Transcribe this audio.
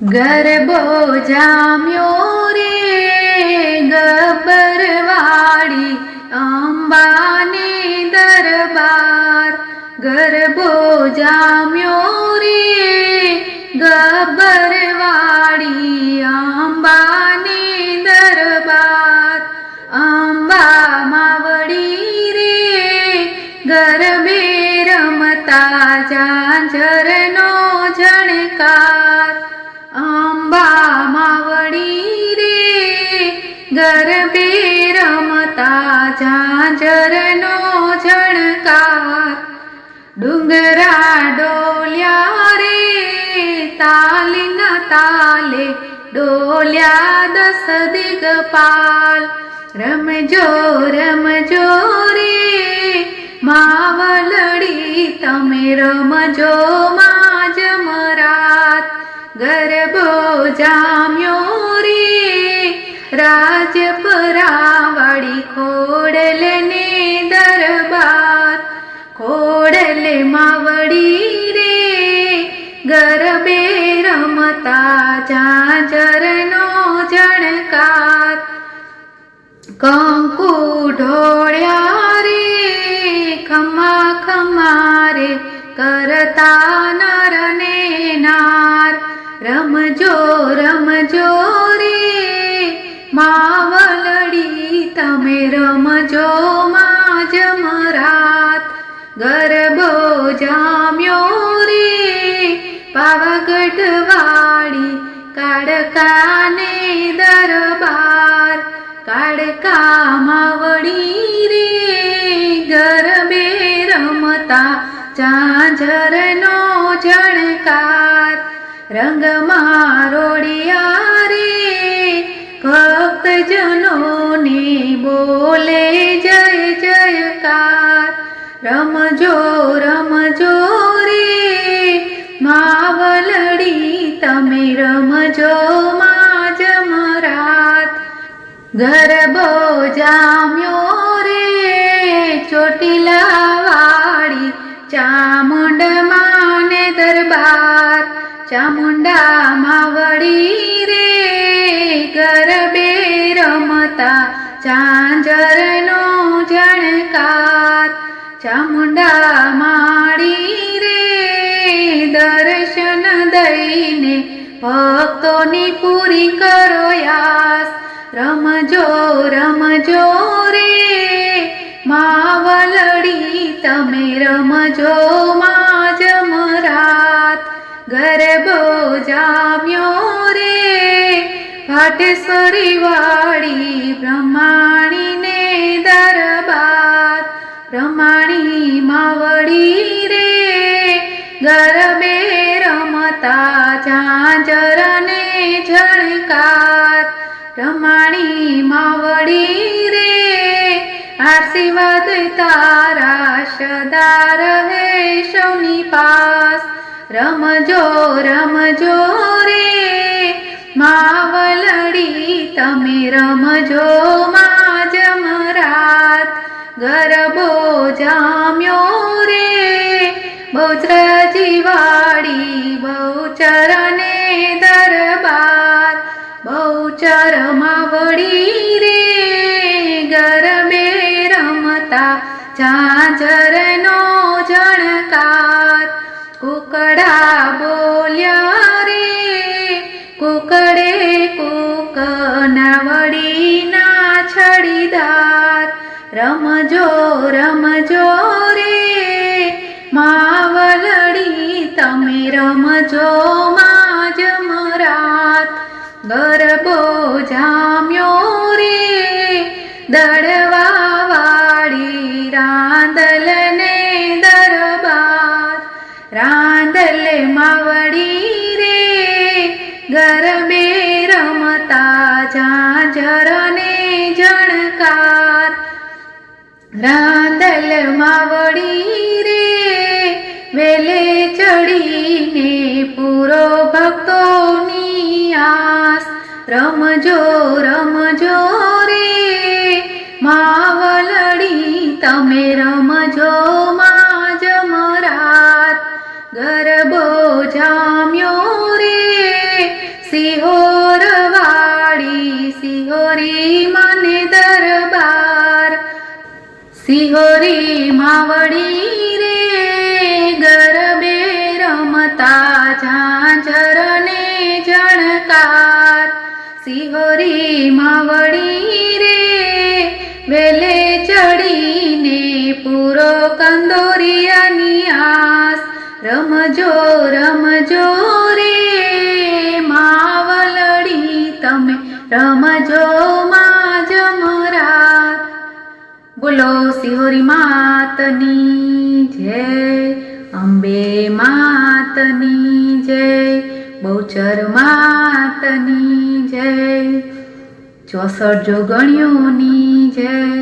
ગરબો જામ્યો રે ગબ્બરવાળી અંબાને દરબાર. ગરબો જામ્યો રે ગબ્બરવાળી ગરબે રમતા ઝાંઝરનો ઝણકાર. ડુંગરા ડોલ્યા રે તાલીના તાલે. ડોલ્યા દસ દિગપાલ. રમજો રમજો રે, માવલડી, તમે રમજો માં જમરાત ગરબો જામ્યો ખોડલને દરબાર, ખોડલ માવડી રે, ગરબે રમતા ઝાંઝરનો જણકાર કંકુ ઢોળ્યા રે, ખમા ખમા રે કરતા નર ને નાર. રમજો રમજો રે, માવલડી રમજો માં જમરાત ગરબો જામ્યો રે. પાવાગઢ વાળી કાડકાને દરબાર કાડકા માવડી રે. ગરબે રમતા ઝાંઝરનો જણકાર રંગમાં રોડિયા રે. ભક્તજનોને બોલે જય જયકાર રમજો રમજો રે, માવલડી, તમે રમજો માં જમરાત ગરબો જામ્યો રે ચોટીલા વાળી ચામુંડ માને દરબાર. ચામુંડા માવડી ઝાંઝરનો જણકાર, ચામુંડા માડી રે, દર્શન દઈને ભક્તોની પૂરી કરો યાસ. રમજો રમજો રે, માવલડી, તમે રમજો વાળી બ્રહ્માણીને દરબાર. બ્રહ્માણી માવડી રે ગરબે રમતા ઝાંઝરને ઝણકાર બ્રહ્માણી માવડી રે, આશીર્વાદ તારા સદા રહે સૌની પાસ. રમજો રમજો રે માવલડી તમે રમજો માજ મરાત, ગરબો જામ્યો રે. બહુચરાજી વાળી બહુચરને દરબાર બહુચરમાં વળી રે. ગરબે રમતા ઝાંઝરનો જણકાર, કુકડા બોલ્યા તમે રમજો માજ મરાત, ગરબો જામ્યો રે. દળવા વાળી રાંદલને દરબાર રાંદલ માવડી રે. ગરબે રમતા ઝાંઝરને જણકાર રાંદલ માવડી સિહોરી માવડી રે, ગરબે રમતા ઝાંઝરને જણકાર. સિહોરી માવડી રે, વેલે ચડીને પૂરો કંદોરિયાની આસ. રમજો રમજો રે, માવલડી, તમે રમજો સિહોરી માતની જય અંબે માતની જય બહુચર માતની જય ચોસઠ જોગણીઓની જય.